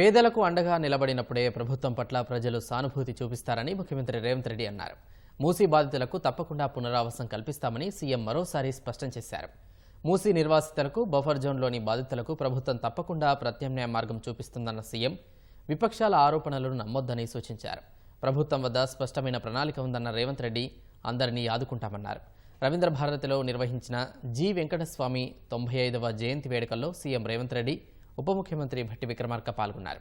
పేదలకు అండగా నిలబడినప్పుడే ప్రభుత్వం పట్ల ప్రజలు సానుభూతి చూపిస్తారని ముఖ్యమంత్రి రేవంత్ రెడ్డి అన్నారు. మూసీ బాధితులకు తప్పకుండా పునరావాసం కల్పిస్తామని సీఎం మరోసారి స్పష్టం చేశారు. మూసీ నిర్వాసితులకు బఫర్ జోన్లోని బాధితులకు ప్రభుత్వం తప్పకుండా ప్రత్యామ్నాయ మార్గం చూపిస్తుందన్న సీఎం విపక్షాల ఆరోపణలను నమ్మొద్దని సూచించారు. ప్రభుత్వం వద్ద స్పష్టమైన ప్రణాళిక ఉందన్న రేవంత్ రెడ్డి అందరినీ ఆదుకుంటామన్నారు. రవీంద్ర భారతిలో నిర్వహించిన జి వెంకటస్వామి తొంభై ఐదవ జయంతి వేడుకల్లో సీఎం రేవంత్ రెడ్డి ఉప ముఖ్యమంత్రి భట్టి విక్రమార్క పాల్గొన్నారు.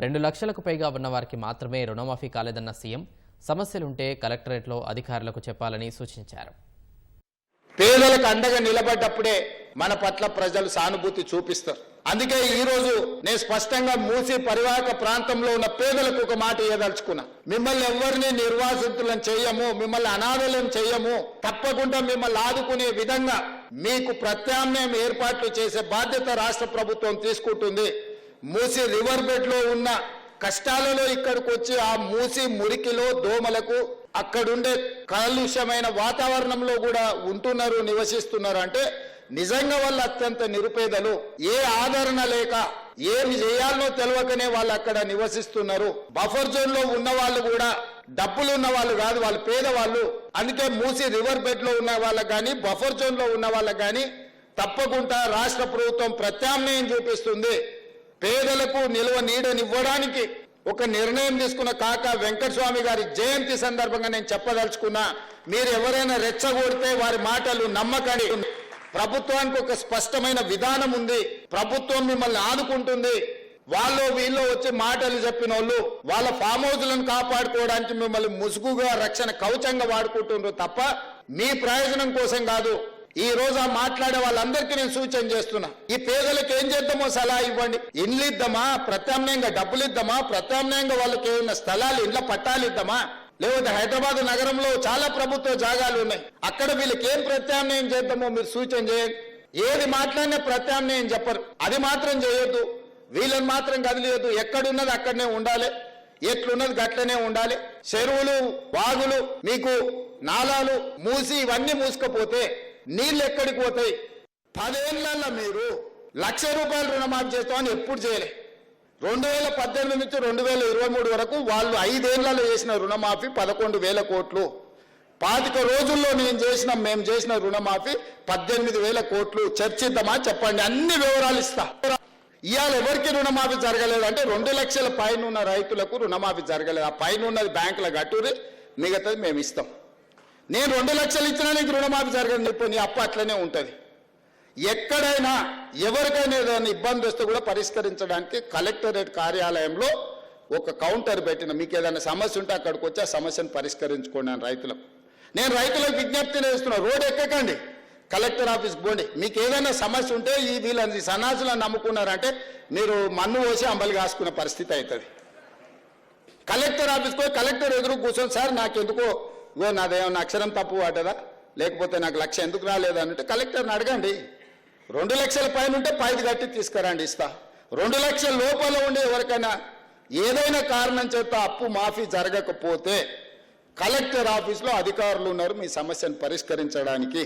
రెండు లక్షలకు పైగా ఉన్న వారికి మాత్రమే రుణమాఫీ కాలేదన్న సీఎం సమస్యలుంటే కలెక్టరేట్లో అధికారులకు చెప్పాలని సూచించారు. పేదలకు అండగా నిలబడ్డప్పుడే మన పట్ల ప్రజలు సానుభూతి చూపిస్తారు. అందుకే ఈ రోజు నేను స్పష్టంగా మూసి పరివాహక ప్రాంతంలో ఉన్న పేదలకు ఒక మాట ఇవ్వదలుచుకున్నా మిమ్మల్ని ఎవరిని నిర్వాసితులను చేయము మిమ్మల్ని అనాథలను చేయము తప్పకుండా మిమ్మల్ని ఆదుకునే విధంగా మీకు ప్రత్యామ్నాయం ఏర్పాట్లు చేసే బాధ్యత రాష్ట్ర ప్రభుత్వం తీసుకుంటుంది. మూసి రివర్ బెడ్లో ఉన్న కష్టాలలో ఇక్కడికి వచ్చి ఆ మూసి మురికిలో దోమలకు అక్కడుండే కాలుష్యమైన వాతావరణంలో కూడా ఉంటున్నారు నివసిస్తున్నారు. అంటే నిజంగా వాళ్ళు అత్యంత నిరుపేదలు. ఏ ఆదరణ లేక ఏమి చేయాలో తెలియకనే వాళ్ళు అక్కడ నివసిస్తున్నారు. బఫర్ జోన్లో ఉన్న వాళ్ళు కూడా డబ్బులు ఉన్న వాళ్ళు కాదు వాళ్ళు పేదవాళ్ళు. అందుకే మూసి రివర్ బెడ్లో ఉన్న వాళ్ళకి కానీ బఫర్ జోన్లో ఉన్న వాళ్ళకి కానీ తప్పకుండా రాష్ట్ర ప్రభుత్వం ప్రత్యామ్నాయం చూపిస్తుంది. పేదలకు నిల్వ నీడనివ్వడానికి ఒక నిర్ణయం తీసుకున్న కాక వెంకటస్వామి గారి జయంతి సందర్భంగా నేను చెప్పదలుచుకున్నా మీరు ఎవరైనా రెచ్చగొడితే వారి మాటలు నమ్మకండి. ప్రభుత్వానికి ఒక స్పష్టమైన విధానం ఉంది. ప్రభుత్వం మిమ్మల్ని ఆదుకుంటుంది. వాళ్ళు వీళ్ళు వచ్చి మాటలు చెప్పిన వాళ్ళు వాళ్ళ ఫామ్ హౌస్లను కాపాడుకోవడానికి మిమ్మల్ని ముసుగుగా రక్షణ కవచంగా వాడుకుంటున్నారు తప్ప మీ ప్రయోజనం కోసం కాదు. ఈ రోజు ఆ మాట్లాడే వాళ్ళందరికీ నేను సూచన చేస్తున్నా. ఈ పేదలకు ఏం చేద్దామో సలహా ఇవ్వండి. ఇండ్లు ఇద్దామా? ప్రత్యామ్నాయంగా డబ్బులు ఇద్దామా? ప్రత్యామ్నాయంగా వాళ్ళకి ఏమైనా స్థలాలు ఇండ్ల పట్టాలు ఇద్దామా? లేకపోతే హైదరాబాద్ నగరంలో చాలా ప్రభుత్వ జాగాలు ఉన్నాయి. అక్కడ వీళ్ళకి ఏం ప్రత్యామ్నాయం చేద్దామో మీరు సూచన చేయండి. ఏది మాట్లాడినా ప్రత్యామ్నాయం చెప్పరు. అది మాత్రం చేయొద్దు. వీళ్ళని మాత్రం కదిలేదు ఎక్కడున్నది అక్కడనే ఉండాలి. ఎట్లున్నది గట్లనే ఉండాలి. చెరువులు వాగులు మీకు నాలాలు మూసి ఇవన్నీ మూసుకపోతే నీళ్ళు ఎక్కడికి పోతాయి? పదేళ్ళలో మీరు లక్ష రూపాయలు రుణమాఫీ చేస్తామని ఎప్పుడు చేయలే. రెండు వేల పద్దెనిమిది నుంచి రెండు వేల ఇరవై మూడు వరకు వాళ్ళు ఐదేళ్ళలో చేసిన రుణమాఫీ పదకొండు వేల కోట్లు. పాతిక రోజుల్లో నేను చేసిన మేము చేసిన రుణమాఫీ పద్దెనిమిది వేల కోట్లు. చర్చిద్దామా చెప్పండి. అన్ని వివరాలు ఇస్తా. ఇవాళ ఎవరికి రుణమాఫీ జరగలేదు? అంటే రెండు లక్షల పైన ఉన్న రైతులకు రుణమాఫీ జరగలేదు. ఆ పైన ఉన్నది బ్యాంకుల గట్టురి మిగతాది మేము ఇస్తాం. నేను రెండు లక్షలు ఇచ్చినా నీకు రుణమాఫీ జరగదు ఇప్పుడు నీ అప్పు అట్లనే ఉంటుంది. ఎక్కడైనా ఎవరికైనా ఏదైనా ఇబ్బంది వస్తే కూడా పరిష్కరించడానికి కలెక్టరేట్ కార్యాలయంలో ఒక కౌంటర్ పెట్టిన మీకు ఏదైనా సమస్య ఉంటే అక్కడికి వచ్చి ఆ సమస్యను పరిష్కరించుకోండి రైతులకు. నేను రైతులకు విజ్ఞప్తి చేస్తున్నా రోడ్ ఎక్కకండి. కలెక్టర్ ఆఫీస్కి పోండి. మీకు ఏదైనా సమస్య ఉంటే ఈ వీళ్ళని సన్నాసులను నమ్ముకున్నారంటే మీరు మన్ను పోసి అంబలి కాసుకున్న పరిస్థితి అవుతుంది. కలెక్టర్ ఆఫీస్కి పోయి కలెక్టర్ ఎదురు కూర్చొని సార్ నాకు ఎందుకో ఇగో నాదేమన్నా అక్షరం తప్పు వాటదా లేకపోతే నాకు లక్ష ఎందుకు రాలేదనంటే కలెక్టర్ని అడగండి. రెండు లక్షల పైన ఉంటే పైది కట్టి తీసుకురండి ఇస్తా. రెండు లక్షల లోపల ఉండే ఎవరికైనా ఏదైనా కారణం చేత అప్పు మాఫీ జరగకపోతే కలెక్టర్ ఆఫీస్లో అధికారులు ఉన్నారు మీ సమస్యను పరిష్కరించడానికి.